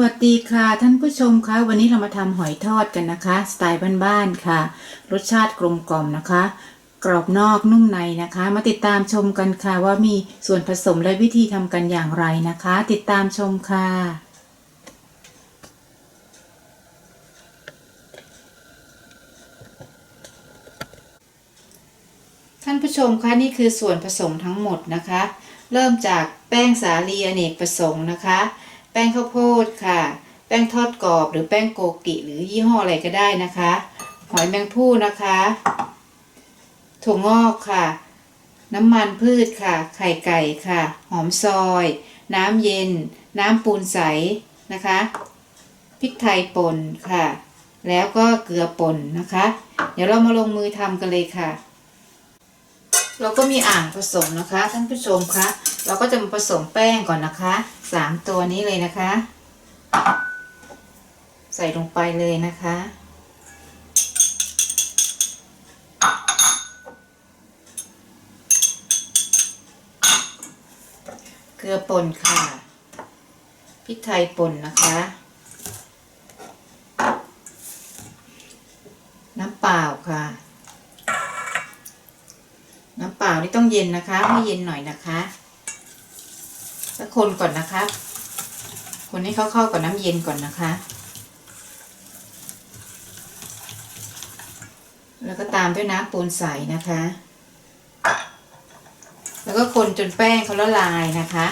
วัสดีค่ะท่านผู้ชมคะวันนี้เรามาทำหอยทอดกันนะคะ สไตล์บ้านๆค่ะ รสชาติกลมกล่อมนะคะ กรอบนอกนุ่มในนะคะ มาติดตามชมกันค่ะว่ามีส่วนผสมและวิธีทำกันอย่างไรนะคะ ติดตามชมค่ะท่านผู้ชมคะนี่คือส่วนผสมทั้งหมดนะคะ เริ่มจากแป้งสาลีอเนกประสงค์นะคะ แป้งข้าวโพดค่ะ แป้งทอดกรอบหรือแป้งโกกิหรือยี่ห้ออะไรก็ได้นะคะ หอยแมงผู้นะคะ ถั่วงอกค่ะ น้ำมันพืชค่ะ ไข่ไก่ค่ะ หอมซอย น้ำเย็น น้ำปูนใสนะคะพริกไทยป่นค่ะ แล้วก็เกลือป่นนะคะ เดี๋ยวเรามาลงมือทำกันเลยค่ะ เราก็มีอ่างผสมนะคะท่านผู้ชมคะ เราก็จะมาผสมแป้งก่อนนะคะสามตัวนี้เลยนะคะ ใส่ลงไปเลยนะคะเกลือป่นค่ะพริกไทยป่นนะคะ น้ำเปล่าค่ะ น้ำเปล่านี่ต้องเย็นนะคะ ให้เย็นหน่อยนะคะ คนก่อนนะคะ คนให้เข้าๆกับน้ำเย็นก่อนนะคะ แล้วก็ตามด้วยน้ำปูนใสนะคะ แล้วก็คนจนแป้งเขาละลายนะคะ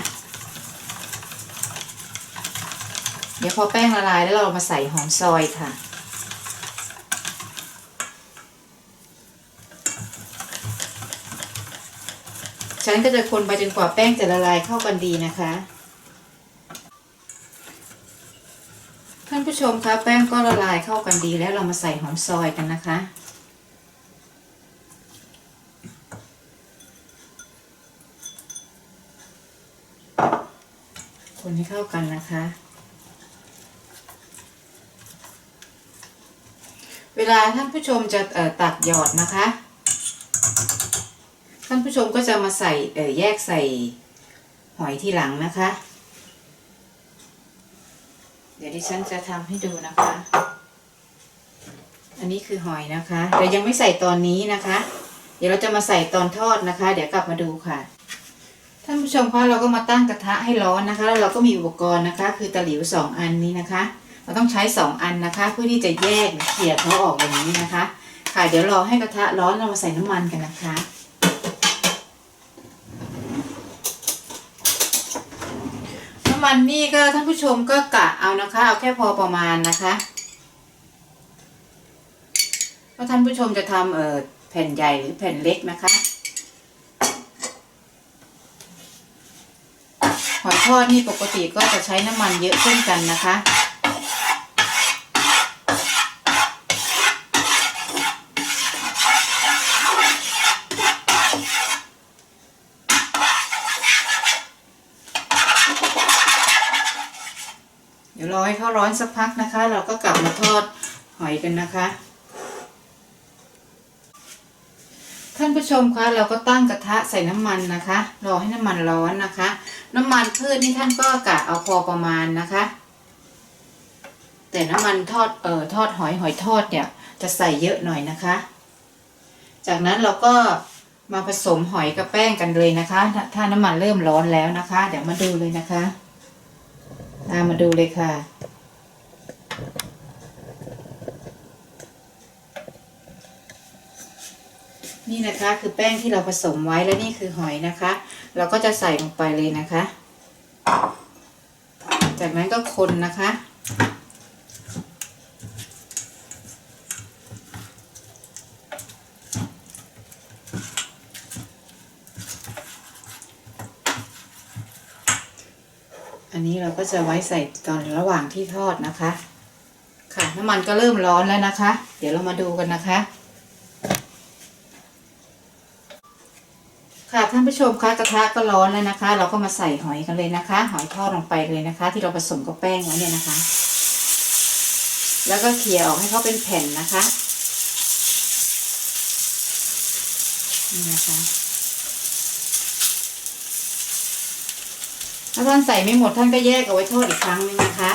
เดี๋ยวพอแป้งละลายแล้วเรามาใส่หอมซอยค่ะ ฉันก็จะคนไปจนกว่าแป้งจะละลายเข้ากันดีนะคะ ท่านผู้ชมคะแป้งก็ละลายเข้ากันดีแล้วเรามาใส่หอมซอยกันนะคะ คนให้เข้ากันนะคะเวลาท่านผู้ชมจะตักหยอดนะคะ ท่านผู้ชมก็จะมาใส่เอ่อแยกใส่หอยที่หลังนะคะ เดี๋ยวดิฉันจะทำให้ดูนะคะ อันนี้คือหอยนะคะ แต่ยังไม่ใส่ตอนนี้นะคะ เดี๋ยวเราจะมาใส่ตอนทอดนะคะ เดี๋ยวกลับมาดูค่ะ ท่านผู้ชมคะเราก็มาตั้งกระทะให้ร้อนนะคะ แล้วเราก็มีอุปกรณ์นะคะ คือตะหลิวสองอันนี้นะคะ เราต้องใช้สองอันนะคะ เพื่อที่จะแยกเขี่ยเขาออกอย่างนี้นะคะ ค่ะ เดี๋ยวรอให้กระทะร้อนเรามาใส่น้ำมันกันนะคะ วันนี่ก็ท่านผู้ชมก็กะเอานะคะ เอาแค่พอประมาณนะคะว่าท่านผู้ชมจะทำเอ่อแผ่นใหญ่หรือแผ่นเล็กนะคะ หอยทอดนี่ปกติก็จะใช้น้ำมันเยอะเช่นกันนะคะ ดี๋ยวรอให้เขาร้อนสักพักนะคะ เราก็กลับมาทอดหอยกันนะคะ ท่านผู้ชมคะเราก็ตั้งกระทะใส่น้ำมันนะคะ รอให้น้ำมันร้อนนะคะ น้ำมันพืชนี่ท่านก็กะเอาพอประมาณนะคะ แต่น้ำมันทอดเอ่อทอดหอยหอยทอดเนี่ยจะใส่เยอะหน่อยนะคะ จากนั้นเราก็มาผสมหอยกับแป้งกันเลยนะคะ ถ้าถ้าน้ำมันเริ่มร้อนแล้วนะคะ เดี๋ยวมาดูเลยนะคะ ตามมาดูเลยค่ะ นี่นะคะคือแป้งที่เราผสมไว้และนี่คือหอยนะคะ เราก็จะใส่ลงไปเลยนะคะ จากนั้นก็คนนะคะ อันนี้เราก็จะไว้ใส่ตอนระหว่างที่ทอดนะคะ ค่ะน้ำมันก็เริ่มร้อนแล้วนะคะ เดี๋ยวเรามาดูกันนะคะ ค่ะท่านผู้ชมคะกระทะก็ร้อนแล้วนะคะ เราก็มาใส่หอยกันเลยนะคะ หอยทอดลงไปเลยนะคะ ที่เราผสมกับแป้งไว้เนี่ยนะคะ แล้วก็เขี่ยออกให้เขาเป็นแผ่นนะคะนี่นะคะ ถ้าท่านใส่ไม่หมดท่านก็แยกเอาไว้ทอดอีกครั้งหนึงนะคะ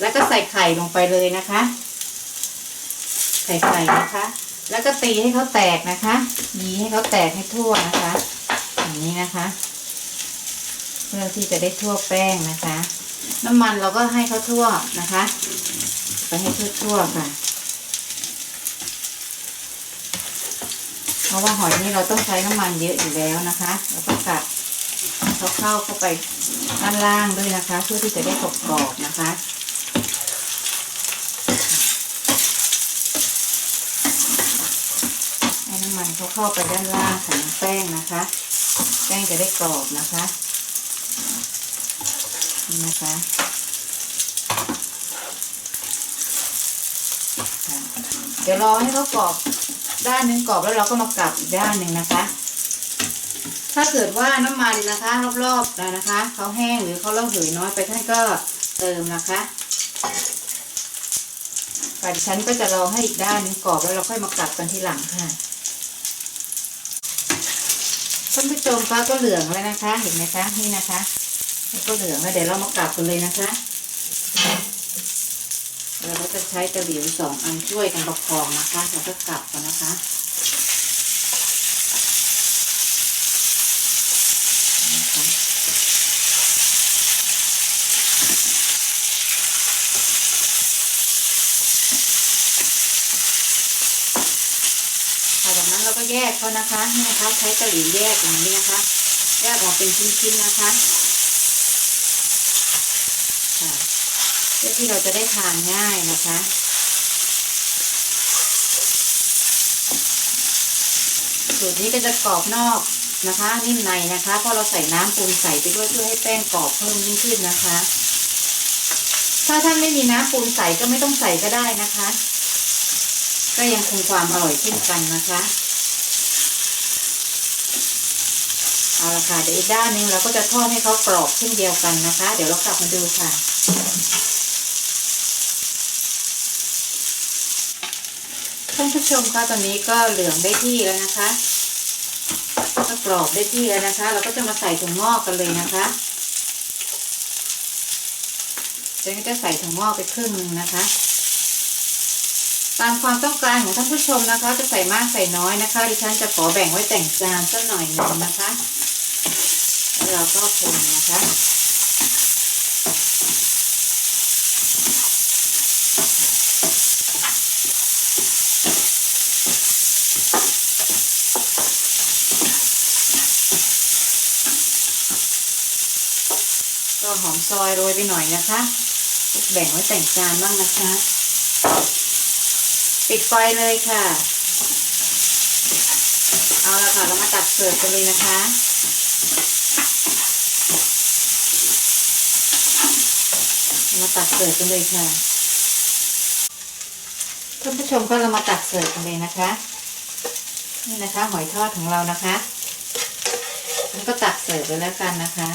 แล้วก็ใส่ไข่ลงไปเลยนะคะ ใส่ไข่นะคะ แล้วก็ตีให้เขาแตกนะคะยีให้เขาแตกให้ทั่วนะคะอย่างนี้นะคะ เพื่อที่จะได้ทั่วแป้งนะคะ น้ำมันเราก็ให้เขาทั่วนะคะ ไปให้ทั่วๆค่ะเพราะว่าหอยนี่เราต้องใช้น้ำมันเยอะอยู่แล้วนะคะ แล้วก็กัด เขาเข้าเข้าไปด้านล่างด้วยนะคะ เพื่อที่จะได้กรอบๆนะคะให้น้ำมันเขาเข้าไปด้านล่างของแป้งนะคะ แป้งจะได้กรอบนะคะนี่นะคะเดี๋ยวรอให้เขากรอบด้านหนึงกรอบแล้วเราก็มากลับอีกด้านหนึ่งนะคะ ถ้าเกิดว่าน้ำมันนะคะ รอบๆนะคะเขาแห้งหรือเขาเล่าเหยน้อยไปท่านก็เติมนะคะฝ่ายดิฉันก็จะรอให้อีกด้านนึงกรอบแล้วเราค่อยมากลับกันทีหลังค่ะท่านผู้ชมคะก็เหลืองแล้วนะคะ เห็นไหมคะนี่นะคะก็เหลืองแล้วเดี๋ยวเรามากลับกันเลยนะคะเราก็จะใช้ตะหลิวสองอันช่วยกันประคองนะคะแล้วก็กลับกันนะคะค่ะจากนั้นเราก็ แยกเขานะคะนี่นะคะใช้ตะหลิวแยกอย่างนี้นะคะ แยกออกเป็นชิ้นๆนะคะค่ะเพื่อที่เราจะได้ทานง่ายนะคะสูตรนี้ก็จะกรอบนอกนะคะนิ่มในนะคะเพราะเราใส่น้ำปูนใส่ไปด้วยเพื่อให้แป้งกรอบเพิ่มยิ่งขึ้นนะคะ ถ้าท่านไม่มีน้ำปูนใส่ก็ไม่ต้องใส่ก็ได้นะคะ ก็ยังคงความอร่อยเช่นกันนะคะ เอาละค่ะเดี๋ยวอีกด้านหนึงเราก็จะทอดให้เขากรอบเช่นเดียวกันนะคะ เดี๋ยวเรากลับมาดูค่ะ ท่านผู้ชมคะตอนนี้ก็เหลืองได้ที่แล้วนะคะก็กรอบได้ที่แล้วนะคะ เราก็จะมาใส่ถั่วงอกกันเลยนะคะฉันก็จะใส่ถั่วงอกไปครึ่งหนึงนะคะ ตามความต้องการของท่านผู้ชมนะคะ จะใส่มากใส่น้อยนะคะ ดิฉันจะขอแบ่งไว้แต่งจานสักหน่อยหนึ่งนะคะ แล้วเราก็คนนะคะก็หอมซอยโรยไปหน่อยนะคะ แบ่งไว้แต่งจานบ้างนะคะ ปิดไฟเลยค่ะ เอาละค่ะ เรามาตักเสิร์ฟกันเลยนะคะ มา ตักเสิร์ฟกันเลยค่ะ ท่านผู้ชมก็เรามาตักเสิร์ฟกันเลยนะคะ นี่นะคะหอยทอดของเรานะคะแล้วก็ตักเสิร์ฟไปแล้วกันนะคะ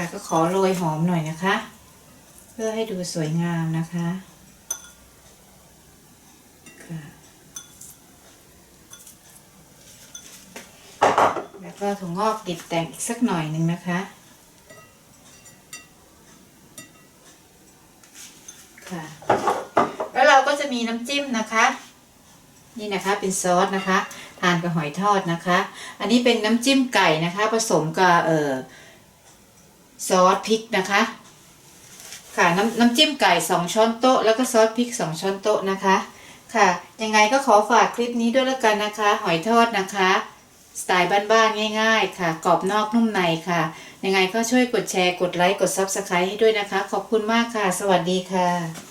ค่ะ ก็ขอโรยหอมหน่อยนะคะ เพื่อให้ดูสวยงามนะคะค่ะแล้วก็ถั่วงอกดิบแต่งอีกสักหน่อยหนึ่งนะคะค่ะแล้วเราก็จะมีน้ำจิ้มนะคะ นี่นะคะเป็นซอสนะคะ ทานกับหอยทอดนะคะ อันนี้เป็นน้ำจิ้มไก่นะคะ ผสมกับเอ่อ ซอสพริกนะคะ ค่ะน้ำน้ำจิ้มไก่สองช้อนโต๊ะแล้วก็ซอสพริกสองช้อนโต๊ะนะคะ ค่ะ ยังไงก็ขอฝากคลิปนี้ด้วยแล้วกันนะคะ หอยทอดนะคะ สไตล์บ้านๆง่าย ๆ ค่ะกรอบนอกนุ่มในค่ะ ยังไงก็ช่วยกดแชร์กดไลค์กด Subscribe ให้ด้วยนะคะ ขอบคุณมากค่ะ สวัสดีค่ะ